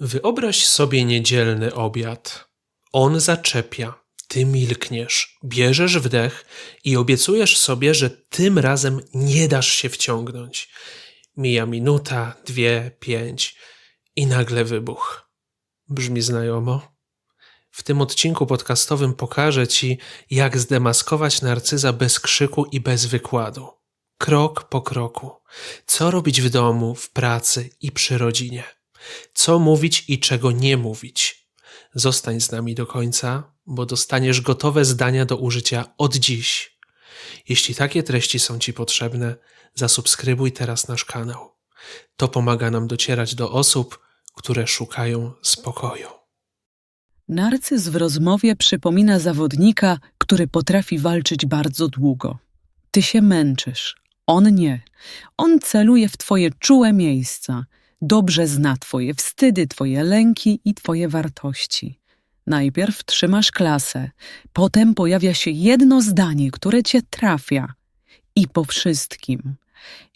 Wyobraź sobie niedzielny obiad. On zaczepia, ty milkniesz, bierzesz wdech i obiecujesz sobie, że tym razem nie dasz się wciągnąć. Mija minuta, dwie, pięć i nagle wybuch. Brzmi znajomo? W tym odcinku podcastowym pokażę Ci, jak zdemaskować narcyza bez krzyku i bez wykładu. Krok po kroku. Co robić w domu, w pracy i przy rodzinie. Co mówić i czego nie mówić. Zostań z nami do końca, bo dostaniesz gotowe zdania do użycia od dziś. Jeśli takie treści są Ci potrzebne, zasubskrybuj teraz nasz kanał. To pomaga nam docierać do osób, które szukają spokoju. Narcyz w rozmowie przypomina zawodnika, który potrafi walczyć bardzo długo. Ty się męczysz, on nie. On celuje w twoje czułe miejsca, dobrze zna twoje wstydy, twoje lęki i twoje wartości. Najpierw trzymasz klasę, potem pojawia się jedno zdanie, które cię trafia. I po wszystkim.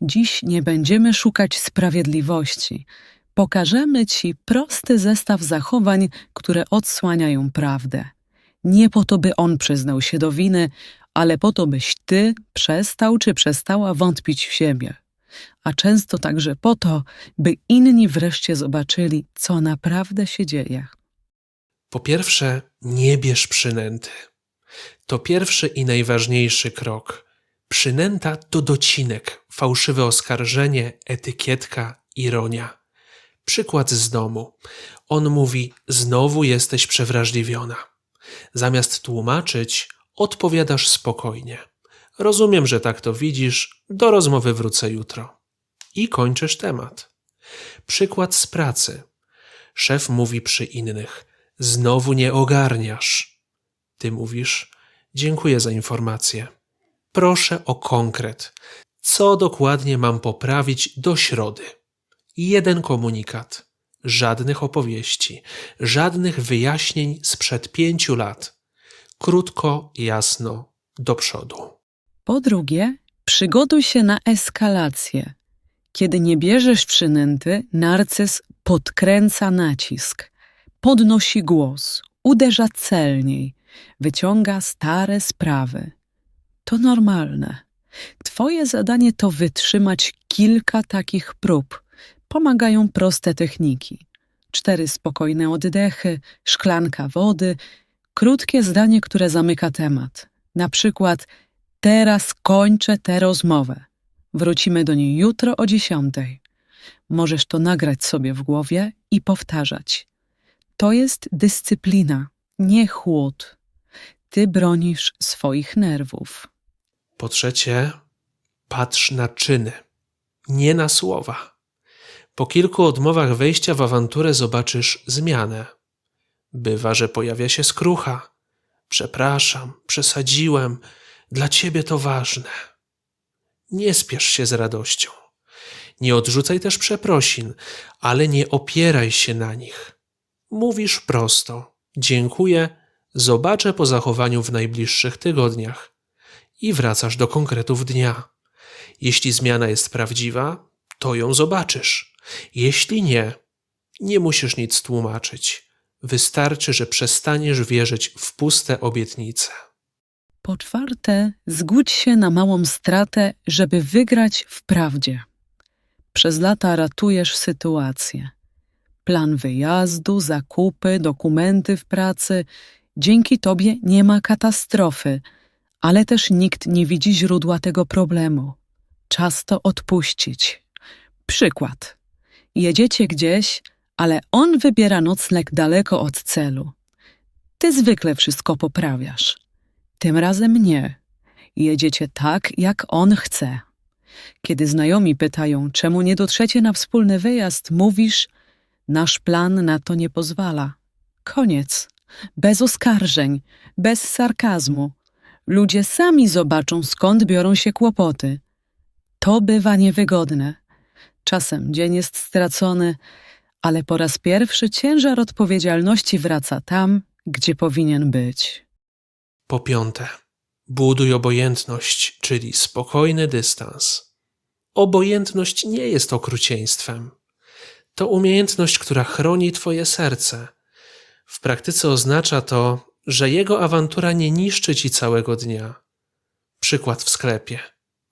Dziś nie będziemy szukać sprawiedliwości. Pokażemy ci prosty zestaw zachowań, które odsłaniają prawdę. Nie po to, by on przyznał się do winy, ale po to, byś ty przestał czy przestała wątpić w siebie. A często także po to, by inni wreszcie zobaczyli, co naprawdę się dzieje. Po pierwsze, nie bierz przynęty. To pierwszy i najważniejszy krok. Przynęta to docinek, fałszywe oskarżenie, etykietka, ironia. Przykład z domu. On mówi: Znowu jesteś przewrażliwiona. Zamiast tłumaczyć, odpowiadasz spokojnie. Rozumiem, że tak to widzisz, do rozmowy wrócę jutro. I kończysz temat. Przykład z pracy. Szef mówi przy innych: Znowu nie ogarniasz. Ty mówisz: Dziękuję za informację. Proszę o konkret. Co dokładnie mam poprawić do środy? Jeden komunikat. Żadnych opowieści, żadnych wyjaśnień sprzed pięciu lat. Krótko, jasno, do przodu. Po drugie, przygotuj się na eskalację. Kiedy nie bierzesz przynęty, narcyz podkręca nacisk, podnosi głos, uderza celniej, wyciąga stare sprawy. To normalne. Twoje zadanie to wytrzymać kilka takich prób. Pomagają proste techniki. Cztery spokojne oddechy, szklanka wody, krótkie zdanie, które zamyka temat. Na przykład teraz kończę tę rozmowę. Wrócimy do niej jutro o dziesiątej. Możesz to nagrać sobie w głowie i powtarzać. To jest dyscyplina, nie chłód. Ty bronisz swoich nerwów. Po trzecie, patrz na czyny, nie na słowa. Po kilku odmowach wejścia w awanturę zobaczysz zmianę. Bywa, że pojawia się skrucha. Przepraszam, przesadziłem, dla ciebie to ważne. Nie spiesz się z radością. Nie odrzucaj też przeprosin, ale nie opieraj się na nich. Mówisz prosto: Dziękuję, zobaczę po zachowaniu w najbliższych tygodniach. I wracasz do konkretów dnia. Jeśli zmiana jest prawdziwa, to ją zobaczysz. Jeśli nie, nie musisz nic tłumaczyć. Wystarczy, że przestaniesz wierzyć w puste obietnice. Po czwarte, zgódź się na małą stratę, żeby wygrać w prawdzie. Przez lata ratujesz sytuację. Plan wyjazdu, zakupy, dokumenty w pracy. Dzięki tobie nie ma katastrofy, ale też nikt nie widzi źródła tego problemu. Czas to odpuścić. Przykład. Jedziecie gdzieś, ale on wybiera nocleg daleko od celu. Ty zwykle wszystko poprawiasz. Tym razem nie. Jedziecie tak, jak on chce. Kiedy znajomi pytają, czemu nie dotrzecie na wspólny wyjazd, mówisz: Nasz plan na to nie pozwala. Koniec. Bez oskarżeń, bez sarkazmu. Ludzie sami zobaczą, skąd biorą się kłopoty. To bywa niewygodne. Czasem dzień jest stracony, ale po raz pierwszy ciężar odpowiedzialności wraca tam, gdzie powinien być. Po piąte, buduj obojętność, czyli spokojny dystans. Obojętność nie jest okrucieństwem. To umiejętność, która chroni Twoje serce. W praktyce oznacza to, że jego awantura nie niszczy Ci całego dnia. Przykład w sklepie.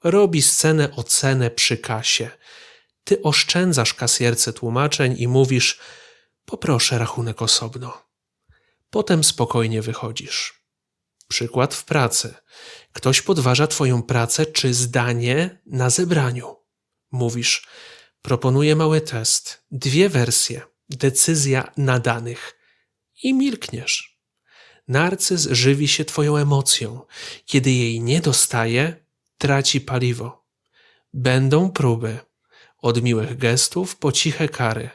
Robi scenę ocenę przy kasie. Ty oszczędzasz kasjerce tłumaczeń i mówisz: Poproszę rachunek osobno. Potem spokojnie wychodzisz. Przykład w pracy. Ktoś podważa Twoją pracę czy zdanie na zebraniu. Mówisz: Proponuję mały test, dwie wersje, decyzja na danych. I milkniesz. Narcyz żywi się Twoją emocją. Kiedy jej nie dostaje, traci paliwo. Będą próby. Od miłych gestów po ciche kary.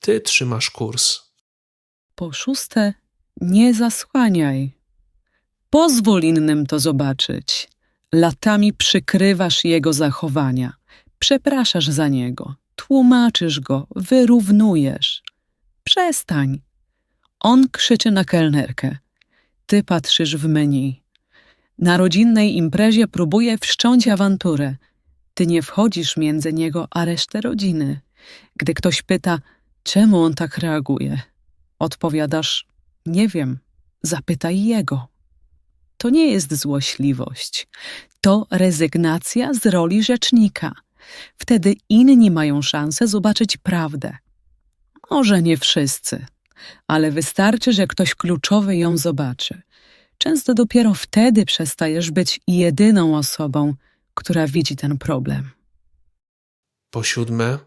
Ty trzymasz kurs. Po szóste, nie zasłaniaj. Pozwól innym to zobaczyć. Latami przykrywasz jego zachowania, przepraszasz za niego, tłumaczysz go, wyrównujesz. Przestań. On krzyczy na kelnerkę. Ty patrzysz w menu. Na rodzinnej imprezie próbuje wszcząć awanturę. Ty nie wchodzisz między niego a resztę rodziny. Gdy ktoś pyta, czemu on tak reaguje, odpowiadasz: Nie wiem, zapytaj jego. To nie jest złośliwość, to rezygnacja z roli rzecznika. Wtedy inni mają szansę zobaczyć prawdę. Może nie wszyscy, ale wystarczy, że ktoś kluczowy ją zobaczy. Często dopiero wtedy przestajesz być jedyną osobą, która widzi ten problem. Po siódme,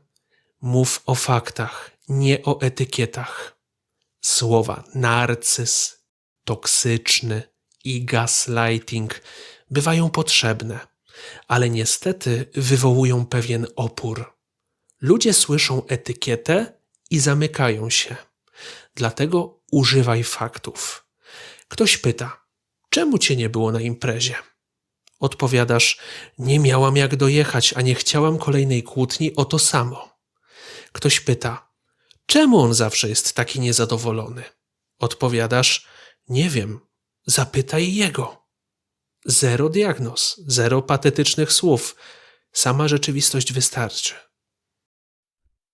mów o faktach, nie o etykietach. Słowa narcyz, toksyczny i gaslighting bywają potrzebne, ale niestety wywołują pewien opór. Ludzie słyszą etykietę i zamykają się. Dlatego używaj faktów. Ktoś pyta, czemu cię nie było na imprezie? Odpowiadasz, nie miałam jak dojechać, a nie chciałam kolejnej kłótni o to samo. Ktoś pyta, czemu on zawsze jest taki niezadowolony? Odpowiadasz, nie wiem, zapytaj jego. Zero diagnoz, zero patetycznych słów, sama rzeczywistość wystarczy.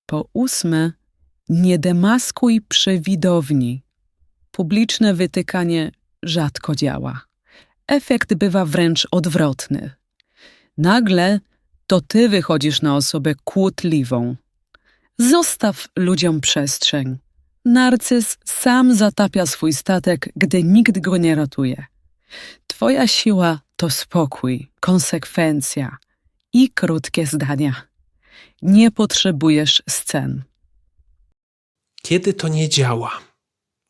Po ósme, nie demaskuj przewidowni. Publiczne wytykanie rzadko działa. Efekt bywa wręcz odwrotny. Nagle to ty wychodzisz na osobę kłótliwą. Zostaw ludziom przestrzeń. Narcyz sam zatapia swój statek, gdy nikt go nie ratuje. Twoja siła to spokój, konsekwencja i krótkie zdania. Nie potrzebujesz scen. Kiedy to nie działa?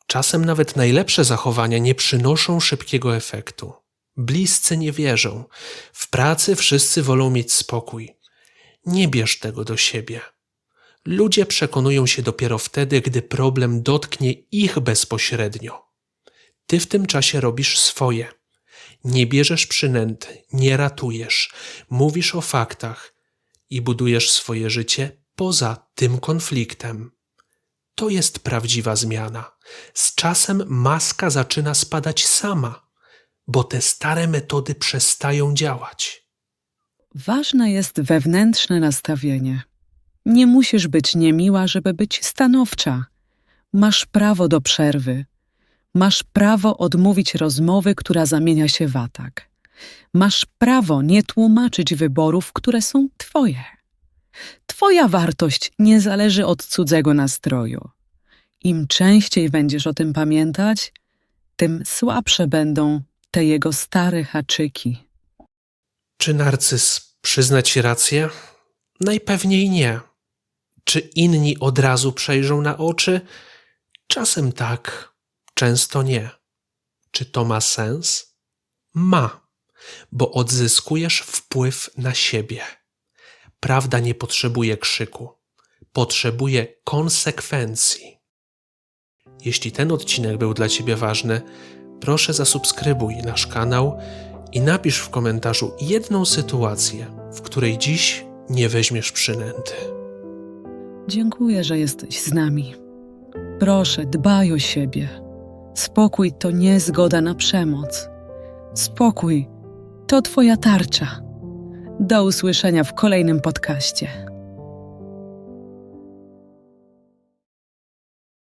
Czasem nawet najlepsze zachowania nie przynoszą szybkiego efektu. Bliscy nie wierzą. W pracy wszyscy wolą mieć spokój. Nie bierz tego do siebie. Ludzie przekonują się dopiero wtedy, gdy problem dotknie ich bezpośrednio. Ty w tym czasie robisz swoje. Nie bierzesz przynęty, nie ratujesz, mówisz o faktach i budujesz swoje życie poza tym konfliktem. To jest prawdziwa zmiana. Z czasem maska zaczyna spadać sama, bo te stare metody przestają działać. Ważne jest wewnętrzne nastawienie. Nie musisz być niemiła, żeby być stanowcza. Masz prawo do przerwy. Masz prawo odmówić rozmowy, która zamienia się w atak. Masz prawo nie tłumaczyć wyborów, które są Twoje. Twoja wartość nie zależy od cudzego nastroju. Im częściej będziesz o tym pamiętać, tym słabsze będą te jego stare haczyki. Czy narcyz przyzna ci rację? Najpewniej nie. Czy inni od razu przejrzą na oczy? Czasem tak, często nie. Czy to ma sens? Ma, bo odzyskujesz wpływ na siebie. Prawda nie potrzebuje krzyku, potrzebuje konsekwencji. Jeśli ten odcinek był dla Ciebie ważny, proszę zasubskrybuj nasz kanał i napisz w komentarzu jedną sytuację, w której dziś nie weźmiesz przynęty. Dziękuję, że jesteś z nami. Proszę, dbaj o siebie. Spokój to nie zgoda na przemoc. Spokój to Twoja tarcza. Do usłyszenia w kolejnym podcaście.